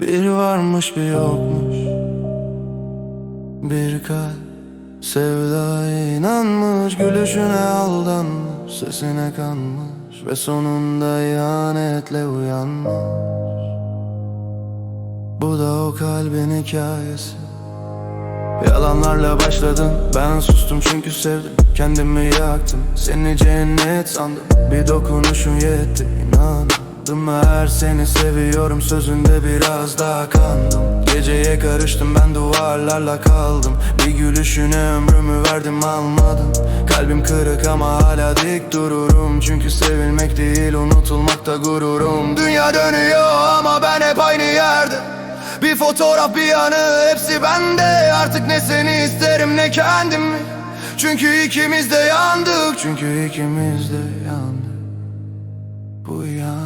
Bir varmış bir yokmuş. Bir kalp sevdaya inanmış Gülüşüne aldanmış Sesine kanmış Ve sonunda ihanetle uyanmış. Bu da o kalbin hikayesi. Yalanlarla başladın Ben sustum çünkü sevdim. Kendimi yaktım Seni cennet sandım. Bir dokunuşun yetti İnandım her seni seviyorum Sözünde biraz daha kandım. Geceye karıştım ben duvarlarla kaldım. Bir gülüşüne ömrümü verdim almadım. Kalbim kırık ama hala dik dururum. Çünkü sevilmek değil unutulmakta gururum. Dünya dönüyor ama ben hep aynı yerde. Bir fotoğraf bir anı hepsi bende. Artık ne seni isterim ne kendimi. Çünkü ikimiz de yandık Çünkü ikimiz de yandık. Bu ihanetle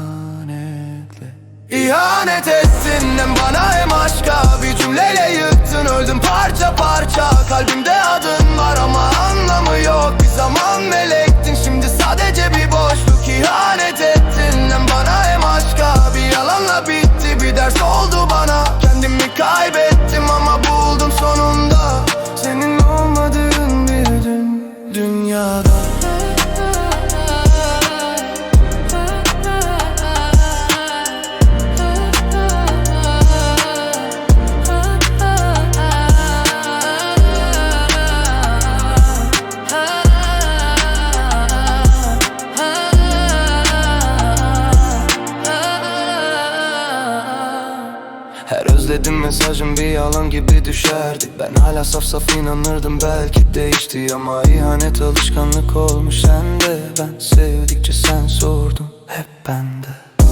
İhanet ettin hem bana hem aşka. Bir cümleyle yıktın öldüm parça parça. Kalbimde adın Özledim mesajım bir yalan gibi düşerdi. Ben hala saf saf inanırdım belki değişti Ama ihanet alışkanlık olmuş sende. Ben sevdikçe sen sordun hep bende.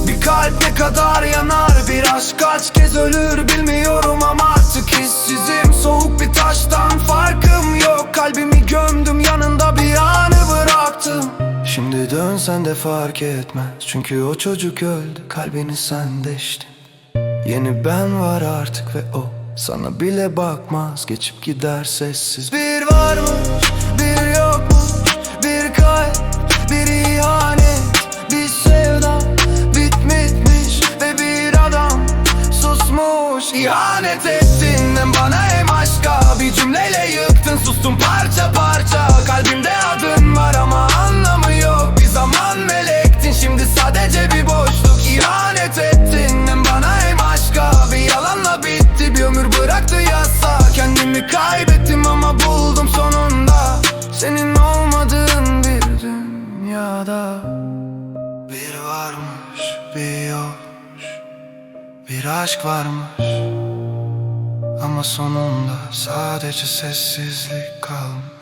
Bir kalp ne kadar yanar bir aşk kaç kez ölür bilmiyorum ama artık hissizim. Soğuk bir taştan farkım yok Kalbimi gömdüm yanında bir anı bıraktım. Şimdi dönsen de fark etmez Çünkü o çocuk öldü kalbini sen deştin Yeni ben var artık ve o sana bile bakmaz. Geçip gider sessiz. Bir varmış bir yokmuş Bir kalp bir ihanet Kendimi kaybettim ama buldum sonunda. Senin olmadığın bir dünyada. Bir varmış bir yokmuş. Bir aşk varmış. Ama sonunda sadece sessizlik kalmış